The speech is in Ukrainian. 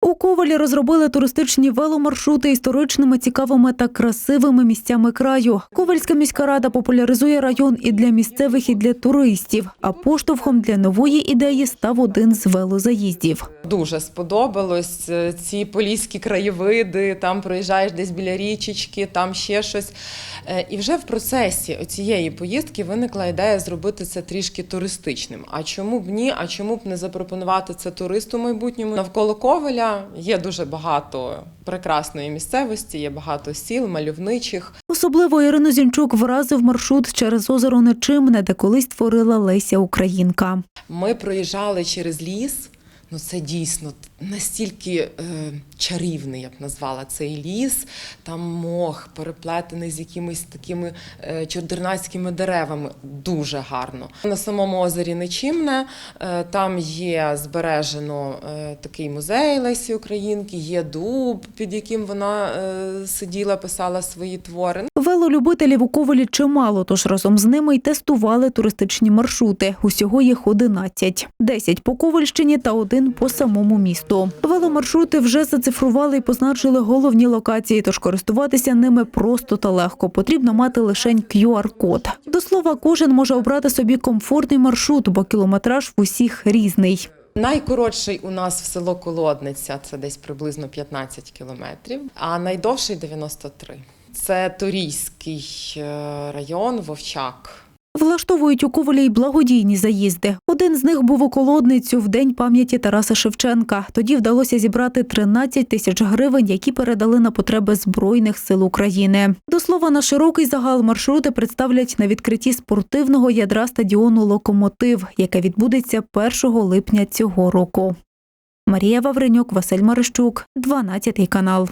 У Ковалі розробили туристичні веломаршрути історичними, цікавими та красивими місцями краю. Ковальська міська рада популяризує район і для місцевих, і для туристів. А поштовхом для нової ідеї став один з велозаїздів. Дуже сподобалось е, ці поліські краєвиди. Там проїжджаєш десь біля річечки, там ще щось. Е, І вже в процесі цієї поїздки виникла ідея зробити це трішки туристичним. А чому б ні? А чому б не запропонувати це туристу майбутньому? Навколо Є дуже багато прекрасної місцевості, є багато сіл, мальовничих. Особливо Ірину Зінчук вразив маршрут через озеро Нечимне, де колись творила Леся Українка. Ми проїжджали через ліс. Ну, це дійсно настільки е, чарівний, я б назвала цей ліс. Там мох переплетений з якимись такими е, чордернацькими деревами. Дуже гарно. На самому озері Нечимне е, там є збережено такий музей Лесі Українки, є дуб, під яким вона сиділа, писала свої твори. Велолюбителів у Ковалі чимало, тож разом з ними й тестували туристичні маршрути. Усього їх 11. 10 по Ковальщині та один по самому місту. Веломаршрути вже зацифрували і позначили головні локації, тож користуватися ними просто та легко. Потрібно мати лишень QR-код. До слова, кожен може обрати собі комфортний маршрут, бо кілометраж в усіх різний. Найкоротший у нас в село Колодниця це десь приблизно 15 кілометрів, а найдовший 93. Це Торійський е, район, Вовчак. Влаштовують у Ковалі й благодійні заїзди. Один з них був у колодницю в день пам'яті Тараса Шевченка. Тоді вдалося зібрати 13 тисяч гривень, які передали на потреби збройних сил України. До слова, на широкий загал маршрути представлять на відкритті спортивного ядра стадіону Локомотив, яке відбудеться 1 липня цього року. Марія Вавренюк, Василь Марищук, 12 канал.